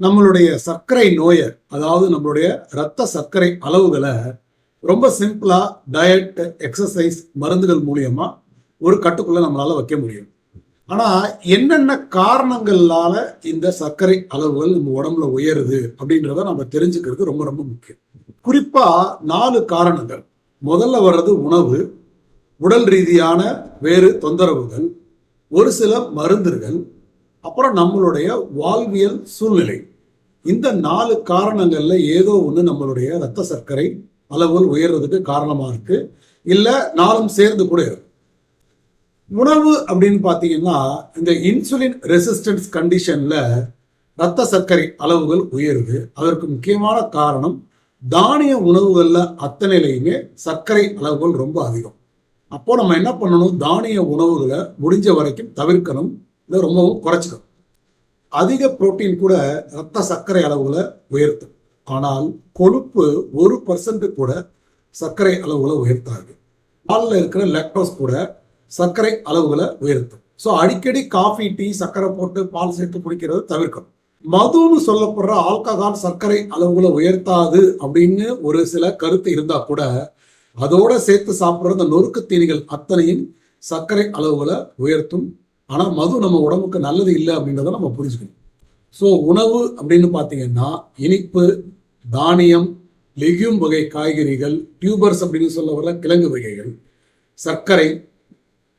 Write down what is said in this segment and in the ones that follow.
நம்மளுடைய சர்க்கரை நோயை அதாவது நம்மளுடைய இரத்த சர்க்கரை அளவுகளை ரொம்ப சிம்பிளாக டயட் எக்ஸசைஸ் மருந்துகள் மூலியமா ஒரு கட்டுக்குள்ளே நம்மளால் வைக்க முடியும். ஆனால் என்னென்ன காரணங்களால இந்த சர்க்கரை அளவுகள் நம்ம உடம்புல உயருது அப்படின்றத நம்ம தெரிஞ்சுக்கிறது ரொம்ப ரொம்ப முக்கியம். குறிப்பாக நாலு காரணங்கள். முதல்ல வர்றது உணவு உடல் ரீதியான வேறு தொந்தரவுகள் ஒரு சில மருந்துகள் அப்புறம் நம்மளுடைய வாழ்வியல் சூழ்நிலை. இந்த நாலு காரணங்கள்ல ஏதோ ஒன்று நம்மளுடைய ரத்த சர்க்கரை அளவுகள் உயர்றதுக்கு காரணமா இருக்கு. இல்ல நாளும் சேர்ந்து கூட இருக்கு. உணவு அப்படின்னு பார்த்தீங்கன்னா இந்த இன்சுலின் ரெசிஸ்டன்ஸ் கண்டிஷன்ல ரத்த சர்க்கரை அளவுகள் உயருது. அதற்கு முக்கியமான காரணம் தானிய உணவுகளில் அத்தனையிலையுமே சர்க்கரை அளவுகள் ரொம்ப அதிகம். அப்போ நம்ம என்ன பண்ணணும்? தானிய உணவுகளை முடிஞ்ச வரைக்கும் தவிர்க்கணும். இதை ரொம்பவும் குறைச்சிக்கணும். அதிக புரோட்டீன் கூட ரத்த சர்க்கரை அளவுகளை உயர்த்தும். ஆனால் கொழுப்பு ஒரு பர்சன்ட் கூட சர்க்கரை அளவுகளை உயர்த்தாது. பாலில் இருக்கிற லெக்டோஸ் கூட சர்க்கரை அளவுகளை உயர்த்தும். ஸோ அடிக்கடி காஃபி டீ சர்க்கரை போட்டு பால் சேர்த்து குடிக்கிறத தவிர்க்கணும். மதுன்னு சொல்லப்படுற ஆல்கஹால் சர்க்கரை அளவுகளை உயர்த்தாது அப்படின்னு ஒரு சில கருத்து இருந்தா கூட அதோட சேர்த்து சாப்பிட்ற அந்த நொறுக்கு தீனிகள் அத்தனையும் சர்க்கரை அளவுகளை உயர்த்தும். ஆனால் மது நம்ம உடம்புக்கு நல்லது இல்லை அப்படின்றத நம்ம புரிஞ்சுக்கணும். ஸோ உணவு அப்படின்னு பார்த்தீங்கன்னா இனிப்பு தானியம் லெகியூம் வகை காய்கறிகள் டியூபர்ஸ் அப்படின்னு சொல்ல வர கிழங்கு வகைகள் சர்க்கரை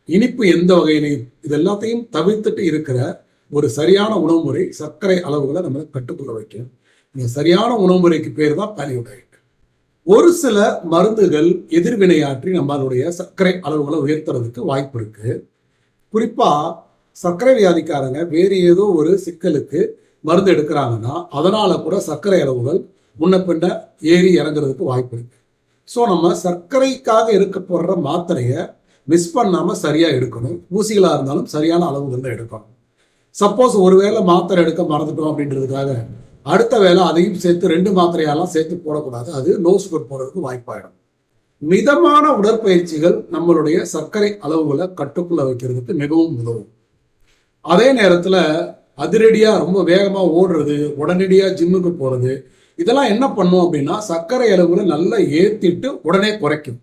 இனிப்பு எந்த வகையினை இது எல்லாத்தையும் தவிர்த்துட்டு இருக்கிற ஒரு சரியான உணவு முறை சர்க்கரை அளவுகளை நம்ம கட்டுக்குள்ள வைக்கும். இந்த சரியான உணவு முறைக்கு பேர் தான் பேலியோ டயட் ஒரு சில மருந்துகள் எதிர்வினையாற்றி நம்மளுடைய சர்க்கரை அளவுகளை உயர்த்துறதுக்கு வாய்ப்பு இருக்குது குறிப்பாக சர்க்கரை வியாதிக்காரங்க வேறு ஏதோ ஒரு சிக்கலுக்கு மருந்து எடுக்கிறாங்கன்னா அதனால் கூட சர்க்கரை அளவுகள் முன்ன பின்ன ஏறி இறங்குறதுக்கு வாய்ப்பு இருக்கு. ஸோ நம்ம சர்க்கரைக்காக இருக்க போடுற மாத்திரையை மிஸ் பண்ணாமல் சரியாக எடுக்கணும். ஊசிகளாக இருந்தாலும் சரியான அளவுகளில் எடுக்கணும். சப்போஸ் ஒருவேளை மாத்திரை எடுக்க மறந்துட்டோம் அப்படின்றதுக்காக அடுத்த வேளை அதையும் சேர்த்து ரெண்டு மாத்திரையெல்லாம் சேர்த்து போடக்கூடாது. அது லோ சுகர் போடுறதுக்கு வாய்ப்பாயிடும். மிதமான உடற்பயிற்சிகள் நம்மளுடைய சர்க்கரை அளவுகளை கட்டுக்குள்ள வைக்கிறதுக்கு மிகவும் உதவும். அதே நேரத்துல அதிரடியா ரொம்ப வேகமா ஓடுறது உடனடியா ஜிம்முக்கு போறது இதெல்லாம் என்ன பண்ணும் அப்படின்னா சர்க்கரை அளவுகளை நல்லா ஏத்திட்டு உடனே குறைக்கும்.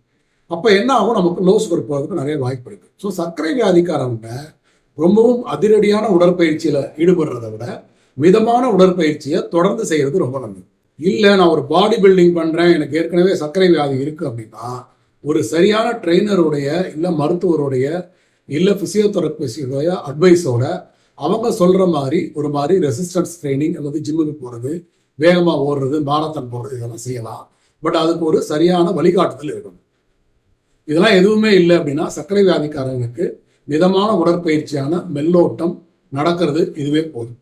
அப்ப என்ன ஆகும்? நமக்கு லோ சுகர் போறதுக்கு நிறைய வாய்ப்பு இருக்கு. ஸோ சர்க்கரை வியாதிக்காரவங்க ரொம்பவும் அதிரடியான உடற்பயிற்சியில ஈடுபடுறத விட மிதமான உடற்பயிற்சியை தொடர்ந்து செய்யறது ரொம்ப நல்லது. இல்லை நான் ஒரு பாடி பில்டிங் பண்ணுறேன் எனக்கு ஏற்கனவே சர்க்கரை வியாதி இருக்குது அப்படின்னா ஒரு சரியான ட்ரெயினருடைய இல்லை மருத்துவருடைய இல்லை பிசியோதெரபிஸ்டுடைய அட்வைஸோட அவங்க சொல்கிற மாதிரி ஒரு மாதிரி ரெசிஸ்டன்ஸ் ட்ரைனிங் அல்லது ஜிம்முக்கு போகிறது வேகமாக ஓடுறது மாரத்தான் போடுறது இதெல்லாம் செய்யலாம். பட் அதுக்கு ஒரு சரியான வழிகாட்டுதல் இருக்கணும். இதெல்லாம் எதுவுமே இல்லை அப்படின்னா சர்க்கரை வியாதிக்காரங்களுக்கு மிதமான உடற்பயிற்சியான மெல்லோட்டம் நடக்கிறது இதுவே போதும்.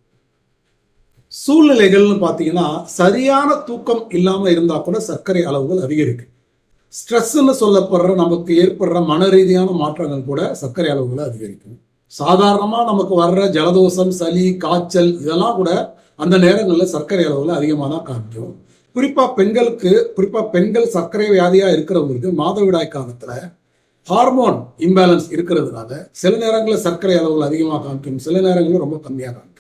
சூழ்நிலைகள்னு பார்த்தீங்கன்னா சரியான தூக்கம் இல்லாமல் இருந்தால் கூட சர்க்கரை அளவுகள் அதிகரிக்கும் ஸ்ட்ரெஸ்ன்னு சொல்லப்படுற நமக்கு ஏற்படுற மன ரீதியான மாற்றங்கள் கூட சர்க்கரை அளவுகளை அதிகரிக்கும். சாதாரணமாக நமக்கு வர்ற ஜலதோஷம் சளி காய்ச்சல் இதெல்லாம் கூட அந்த நேரங்களில் சர்க்கரை அளவுகள் அதிகமாக தான் காமிக்கும் குறிப்பாக பெண்களுக்கு குறிப்பாக பெண்கள் சர்க்கரை வியாதியாக இருக்கிறவங்களுக்கு மாதவிடாய் காலத்தில் ஹார்மோன் இம்பேலன்ஸ் இருக்கிறதுனால சில நேரங்களில் சர்க்கரை அளவுகள் அதிகமாக காமிக்கும் சில நேரங்களில் ரொம்ப கம்மியாக காமிக்கும்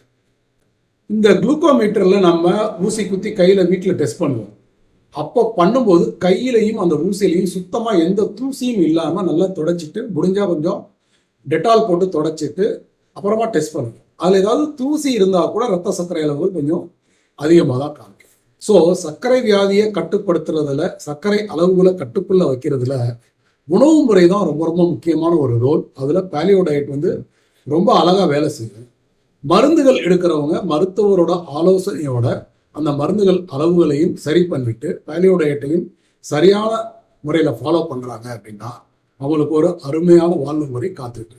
இந்த குளுக்கோமீட்டரில் நம்ம ஊசி குத்தி கையில் வீட்டில் டெஸ்ட் பண்ணுவோம். அப்போ பண்ணும்போது கையிலையும் அந்த ஊசியிலையும் சுத்தமாக எந்த தூசியும் இல்லாமல் நல்லா தொடச்சிட்டு முடிஞ்சால் கொஞ்சம் டெட்டால் போட்டு தொடச்சிட்டு அப்புறமா டெஸ்ட் பண்ணுவோம். அதில் ஏதாவது தூசி இருந்தால் கூட ரத்த சர்க்கரை அளவு கொஞ்சம் அதிகமாக தான் காமிக்கும். ஸோ சர்க்கரை வியாதியை கட்டுப்படுத்துறதுல சர்க்கரை அளவுகளை கட்டுக்குள்ளே வைக்கிறதுல உணவு முறை தான் ரொம்ப ரொம்ப முக்கியமான ஒரு ரோல் அதில் பேலியோ டயட் வந்து ரொம்ப அழகாக வேலை செய்யும் மருந்துகள் எடுக்கிறவங்க மருத்துவரோட ஆலோசனையோட அந்த மருந்துகள் அளவுகளையும் சரி பண்ணிட்டு வேலையோட டயட்டையும் சரியான முறையில் ஃபாலோ பண்ணுறாங்க அப்படின்னா அவங்களுக்கு ஒரு அருமையான வாழ்வு முறை காத்துட்டு